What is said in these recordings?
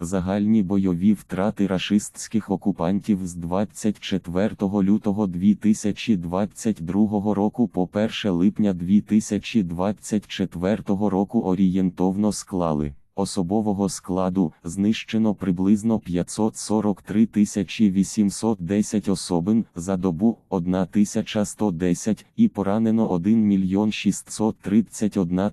Загальні бойові втрати рашистських окупантів з 24 лютого 2022 року по 1 липня 2024 року орієнтовно склали. Особового складу знищено приблизно 543 810 особин за добу 1110 і поранено 1 мільйон 631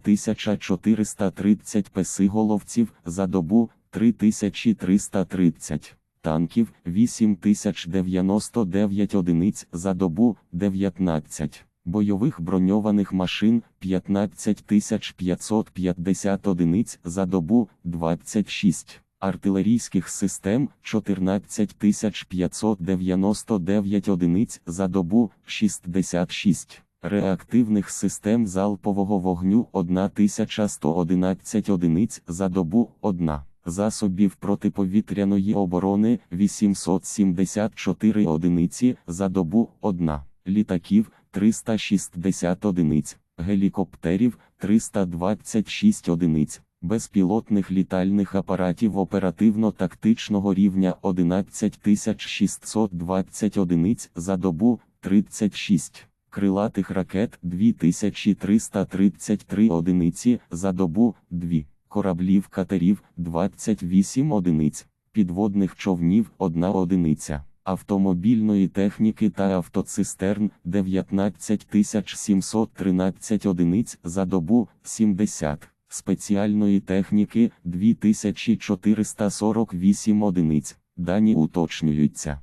430 песиголовців за добу 3330. Танків 8099 одиниць за добу 19. Бойових броньованих машин 15550 одиниць за добу 26. Артилерійських систем 14599 одиниць за добу 66. Реактивних систем залпового вогню 1111 одиниць за добу 1. Засобів протиповітряної оборони 874 одиниці за добу 1. Літаків 360 одиниць, гелікоптерів 326 одиниць, безпілотних літальних апаратів оперативно-тактичного рівня 11620 одиниць за добу 36. Крилатих ракет 2333 одиниці за добу 2, кораблів катерів 28 одиниць, підводних човнів 1 одиниця, автомобільної техніки та автоцистерн 19713 одиниць за добу 70, спеціальної техніки 2448 одиниць. Дані уточнюються.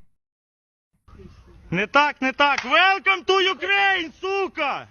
Не так, не так. Welcome to Ukraine, сука!